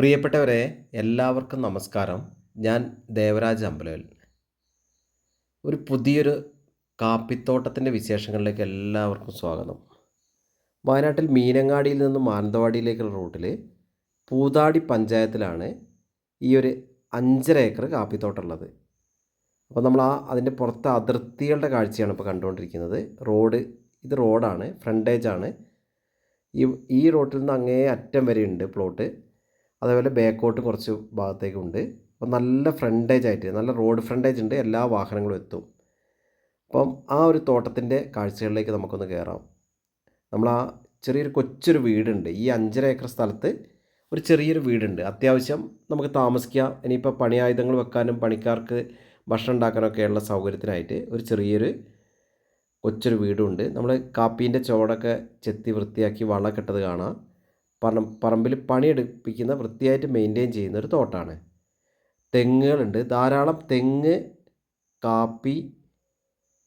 പ്രിയപ്പെട്ടവരെ എല്ലാവർക്കും നമസ്കാരം. ഞാൻ ദേവരാജ് അമ്പലവൽ. ഒരു പുതിയൊരു കാപ്പിത്തോട്ടത്തിന്റെ വിശേഷങ്ങളിലേക്ക് എല്ലാവർക്കും സ്വാഗതം. വയനാട്ടിൽ മീനങ്ങാടിയിൽ നിന്ന് മാനന്തവാടിയിലേക്കുള്ള റൂട്ടിൽ പൂതാടി പഞ്ചായത്തിലാണ് ഈ ഒരു അഞ്ചര ഏക്കർ കാപ്പിത്തോട്ടം ഉള്ളത്. അപ്പോൾ നമ്മൾ ആ അതിന്റെ പുറത്ത് അതിർത്തികളുടെ കാഴ്ചയാണ് ഇപ്പോൾ കണ്ടുകൊണ്ടിരിക്കുന്നത്. റോഡ് ഇത് റോഡാണ് ഫ്രണ്ടേജാണ്. ഈ ഈ റോട്ടിൽ നിന്ന് അങ്ങേ അറ്റം വരെയുണ്ട് പ്ലോട്ട്. അതേപോലെ ബാക്കോട്ട് കുറച്ച് ഭാഗത്തേക്കുണ്ട്. അപ്പോൾ നല്ല ഫ്രണ്ടേജ് ആയിട്ട് നല്ല റോഡ് ഫ്രണ്ടേജ് ഉണ്ട്. എല്ലാ വാഹനങ്ങളും എത്തും. അപ്പം ആ ഒരു തോട്ടത്തിന്റെ കാഴ്ചകളിലേക്ക് നമുക്കൊന്ന് കയറാം നമ്മൾ ആ ചെറിയൊരു കൊച്ചൊരു വീടുണ്ട്. ഈ അഞ്ചര ഏക്കർ സ്ഥലത്ത് ഒരു ചെറിയൊരു വീടുണ്ട്. അത്യാവശ്യം നമുക്ക് താമസിക്കാം. ഇനിയിപ്പോൾ പണിയായുധങ്ങൾ വെക്കാനും പണിക്കാർക്ക് ഭക്ഷണം ഉണ്ടാക്കാനൊക്കെയുള്ള സൗകര്യത്തിനായിട്ട് ഒരു ചെറിയൊരു കൊച്ചൊരു വീടുണ്ട്. നമ്മൾ കാപ്പീന്റെ ചോടൊക്കെ ചെത്തി വൃത്തിയാക്കി വളമൊക്കെ ഇട്ടത് കാണാം. പറം പറമ്പിൽ പണിയെടുപ്പിക്കുന്ന വൃത്തിയായിട്ട് മെയിന്റെയിൻ ചെയ്യുന്ന ഒരു തോട്ടമാണ് തെങ്ങുകളുണ്ട്. ധാരാളം തെങ്ങ് കാപ്പി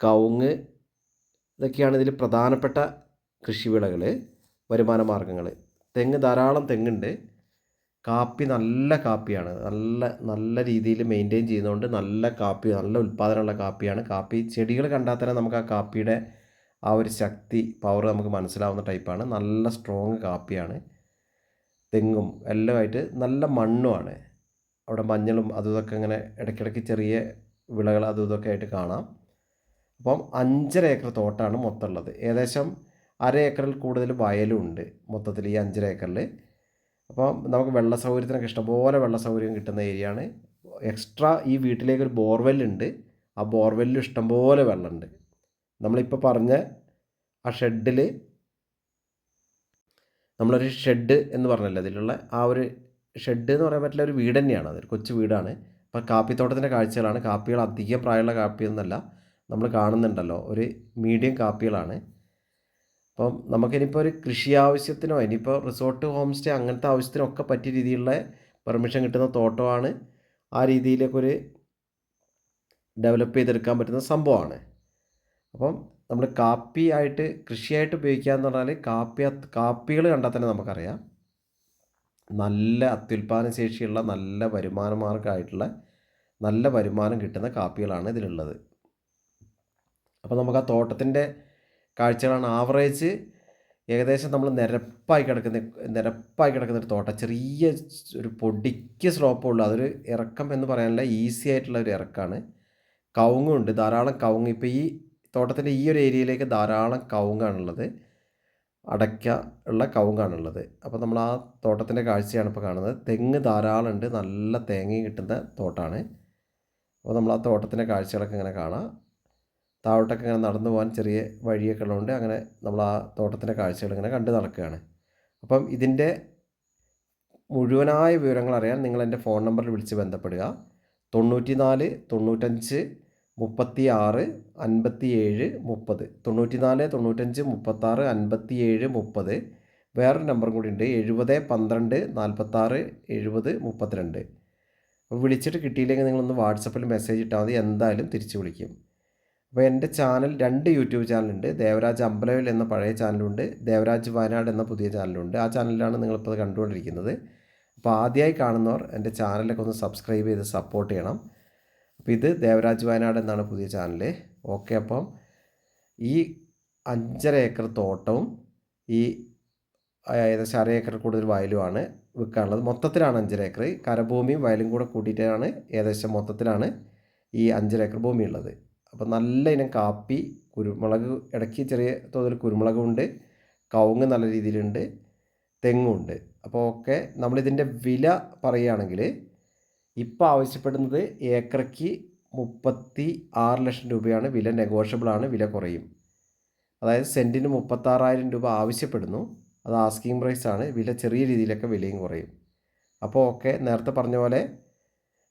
കവുങ്ങ് ഇതൊക്കെയാണ് ഇതിൽ പ്രധാനപ്പെട്ട കൃഷിവിളകൾ വരുമാന മാർഗങ്ങൾ തെങ്ങ് ധാരാളം തെങ്ങുണ്ട്. കാപ്പി നല്ല കാപ്പിയാണ്. നല്ല നല്ല രീതിയിൽ മെയിന്റെയിൻ ചെയ്യുന്നതുകൊണ്ട് നല്ല കാപ്പി നല്ല ഉൽപ്പാദനമുള്ള കാപ്പിയാണ്. കാപ്പി ചെടികൾ കണ്ടാൽ തന്നെ നമുക്ക് ആ കാപ്പിയുടെ ആ ഒരു ശക്തി പവർ നമുക്ക് മനസ്സിലാവുന്ന ടൈപ്പാണ് നല്ല സ്ട്രോങ് കാപ്പിയാണ്. തെങ്ങും എല്ലാമായിട്ട് നല്ല മണ്ണുമാണ്. അവിടെ മഞ്ഞളും അതും ഇതൊക്കെ ഇങ്ങനെ ഇടയ്ക്കിടയ്ക്ക് ചെറിയ വിളകൾ അതും ഇതൊക്കെ ആയിട്ട് കാണാം. അപ്പം അഞ്ചര ഏക്കർ തോട്ടമാണ് മൊത്തം ഉള്ളത്. ഏകദേശം അര ഏക്കറിൽ കൂടുതൽ വയലും ഉണ്ട് മൊത്തത്തിൽ ഈ അഞ്ചര ഏക്കറിൽ. അപ്പം നമുക്ക് വെള്ള സൗകര്യത്തിനൊക്കെ ഇഷ്ടംപോലെ വെള്ള സൗകര്യം കിട്ടുന്ന ഏരിയ ആണ്. എക്സ്ട്രാ ഈ വീട്ടിലേക്ക് ഒരു ബോർവെല്ലുണ്ട് ആ ബോർവെല്ലിൽ ഇഷ്ടംപോലെ വെള്ളമുണ്ട്. നമ്മളിപ്പോൾ പറഞ്ഞ ആ ഷെഡിൽ നമ്മളൊരു ഷെഡ് എന്ന് പറഞ്ഞല്ലോ? അതിലുള്ള ആ ഒരു ഷെഡ് എന്ന് പറയാൻ പറ്റില്ല ഒരു വീട് തന്നെയാണ്. അതൊരു കൊച്ചു വീടാണ്. അപ്പോൾ കാപ്പിത്തോട്ടത്തിന്റെ കാഴ്ചകളാണ്. കാപ്പികൾ അധികം പ്രായമുള്ള കാപ്പിയൊന്നുമല്ല. നമ്മൾ കാണുന്നുണ്ടല്ലോ ഒരു മീഡിയം കാപ്പികളാണ്. അപ്പം നമുക്കിനിപ്പോൾ ഒരു കൃഷി ആവശ്യത്തിനോ ഇനിയിപ്പോൾ റിസോർട്ട് ഹോം സ്റ്റേ അങ്ങനത്തെ ആവശ്യത്തിനൊക്കെ പറ്റിയ രീതിയിലുള്ള പെർമിഷൻ കിട്ടുന്ന തോട്ടമാണ് ആ രീതിയിലൊക്കെ ഒരു ഡെവലപ്പ് ചെയ്തെടുക്കാൻ പറ്റുന്ന സംഭവമാണ്. അപ്പം നമ്മൾ കാപ്പി ആയിട്ട് കൃഷിയായിട്ട് ഉപയോഗിക്കുക എന്ന് പറഞ്ഞാൽ കാപ്പി കാപ്പികൾ കണ്ടാൽ തന്നെ നമുക്കറിയാം. നല്ല അത്യുൽപാദന ശേഷിയുള്ള നല്ല വരുമാന മാർഗമായിട്ടുള്ള നല്ല വരുമാനം കിട്ടുന്ന കാപ്പികളാണ് ഇതിലുള്ളത്. അപ്പോൾ നമുക്ക് ആ തോട്ടത്തിന്റെ കാഴ്ചകളാണ് ആവറേജ് ഏകദേശം നമ്മൾ നിരപ്പായി കിടക്കുന്ന നിരപ്പായി കിടക്കുന്ന ഒരു തോട്ടം. ചെറിയ ഒരു പൊടിക്ക് സ്ലോപ്പുള്ളൂ അതൊരു ഇറക്കം എന്ന് പറയാനുള്ള ഈസി ആയിട്ടുള്ള ഒരു ഇറക്കമാണ് കവുങ്ങുണ്ട് ധാരാളം കവുങ്ങ്. ഇപ്പോൾ ഈ തോട്ടത്തിന്റെ ഈ ഒരു ഏരിയയിലേക്ക് ധാരാളം കവുങ്ങാണുള്ളത്. അടയ്ക്ക ഉള്ള കവുങ്ങാണുള്ളത്. അപ്പോൾ നമ്മൾ ആ തോട്ടത്തിന്റെ കാഴ്ചയാണ് ഇപ്പോൾ കാണുന്നത്. തെങ്ങ് ധാരാളം ഉണ്ട്. നല്ല തേങ്ങ കിട്ടുന്ന തോട്ടാണ്. അപ്പോൾ നമ്മൾ ആ തോട്ടത്തിന്റെ കാഴ്ചകളൊക്കെ ഇങ്ങനെ കാണാം. താഴോട്ടൊക്കെ ഇങ്ങനെ നടന്നു പോകാൻ ചെറിയ വഴിയൊക്കെ ഉള്ളതുകൊണ്ട് അങ്ങനെ നമ്മൾ ആ തോട്ടത്തിന്റെ കാഴ്ചകൾ ഇങ്ങനെ കണ്ടു നടക്കുകയാണ്. അപ്പം ഇതിന്റെ മുഴുവനായ വിവരങ്ങൾ അറിയാൻ നിങ്ങൾ എന്റെ ഫോൺ നമ്പറിൽ വിളിച്ച് ബന്ധപ്പെടുക. തൊണ്ണൂറ്റി നാല് തൊണ്ണൂറ്റഞ്ച് മുപ്പത്തി ആറ് അൻപത്തി ഏഴ് മുപ്പത്. തൊണ്ണൂറ്റി നാല് തൊണ്ണൂറ്റഞ്ച് മുപ്പത്താറ് അൻപത്തി ഏഴ് മുപ്പത്. വേറൊരു നമ്പറും കൂടി ഉണ്ട്. എഴുപത് പന്ത്രണ്ട് നാൽപ്പത്താറ് എഴുപത് മുപ്പത്തിരണ്ട്. അപ്പോൾ വിളിച്ചിട്ട് കിട്ടിയില്ലെങ്കിൽ നിങ്ങളൊന്ന് വാട്സപ്പിൽ മെസ്സേജ് ഇട്ടാൽ മതി. എന്തായാലും തിരിച്ച് വിളിക്കും. അപ്പോൾ എന്റെ ചാനൽ രണ്ട് യൂട്യൂബ് ചാനലുണ്ട് ദേവരാജ് അമ്പലവിൽ എന്ന പഴയ ചാനലുണ്ട് ദേവരാജ് വയനാട് എന്ന പുതിയ ചാനലുണ്ട് ആ ചാനലിലാണ് നിങ്ങളിപ്പോൾ കണ്ടുകൊണ്ടിരിക്കുന്നത്. അപ്പോൾ ആദ്യമായി കാണുന്നവർ എന്റെ ചാനലൊക്കെ ഒന്ന് സബ്സ്ക്രൈബ് ചെയ്ത് സപ്പോർട്ട് ചെയ്യണം. അപ്പോൾ ഇത് ദേവരാജ് വയനാട് എന്നാണ് പുതിയ ചാനൽ ഓക്കെ അപ്പം ഈ അഞ്ചര ഏക്കർ തോട്ടവും ഈ ഏകദേശം അര ഏക്കർ കൂടുതൽ വയലുമാണ് വിൽക്കാനുള്ളത്. മൊത്തത്തിലാണ് അഞ്ചര ഏക്കർ. കരഭൂമിയും വയലും കൂടെ കൂട്ടിയിട്ടാണ് ഏകദേശം മൊത്തത്തിലാണ് ഈ അഞ്ചര ഏക്കർ ഭൂമി ഉള്ളത്. അപ്പോൾ നല്ല ഇനം കാപ്പി കുരുമുളക് ഇടയ്ക്ക് ചെറിയ തോതിൽ കുരുമുളകുണ്ട് കവുങ്ങ് നല്ല രീതിയിലുണ്ട് തെങ്ങുണ്ട് അപ്പോൾ ഓക്കെ നമ്മളിതിന്റെ വില പറയുകയാണെങ്കിൽ ഇപ്പോൾ ആവശ്യപ്പെടുന്നത് ഏക്കറയ്ക്ക് മുപ്പത്തി ആറ് ലക്ഷം രൂപയാണ്. വില നെഗോഷ്യബിൾ ആണ്. വില കുറയും. അതായത് സെന്റിന് മുപ്പത്താറായിരം രൂപ ആവശ്യപ്പെടുന്നു. അത് ആസ്കിങ് പ്രൈസ് ആണ്. വില ചെറിയ രീതിയിലൊക്കെ വിലയും കുറയും. അപ്പോൾ ഓക്കെ നേരത്തെ പറഞ്ഞ പോലെ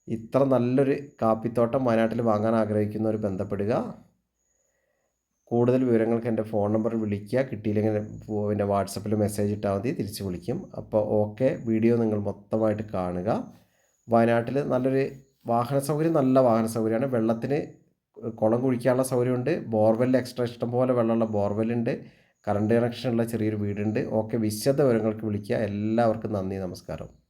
ഇത്ര നല്ലൊരു കാപ്പിത്തോട്ടം വയനാട്ടിൽ വാങ്ങാൻ ആഗ്രഹിക്കുന്നവർ ബന്ധപ്പെടുക. കൂടുതൽ വിവരങ്ങൾക്ക് എന്റെ ഫോൺ നമ്പർ വിളിക്കുക. കിട്ടിയില്ലെങ്കിൽ പിന്നെ വാട്സപ്പിൽ മെസ്സേജ് ഇട്ടാൽ മതി. തിരിച്ച് വിളിക്കും. അപ്പോൾ ഓക്കെ വീഡിയോ നിങ്ങൾ മൊത്തമായിട്ട് കാണുക. വയനാട്ടിൽ നല്ലൊരു വാഹന സൗകര്യം നല്ല വാഹന സൗകര്യമാണ്. വെള്ളത്തിന് കുളം കുഴിക്കാനുള്ള സൗകര്യമുണ്ട്. ബോർവെൽ എക്സ്ട്രാ ഇഷ്ടംപോലെ വെള്ളമുള്ള ബോർവെല്ലുണ്ട്. കറണ്ട് കണക്ഷനുള്ള ചെറിയൊരു വീടുണ്ട്. ഓക്കെ വിശദ വിവരങ്ങൾക്ക് വിളിക്കുക. എല്ലാവർക്കും നന്ദി നമസ്കാരം.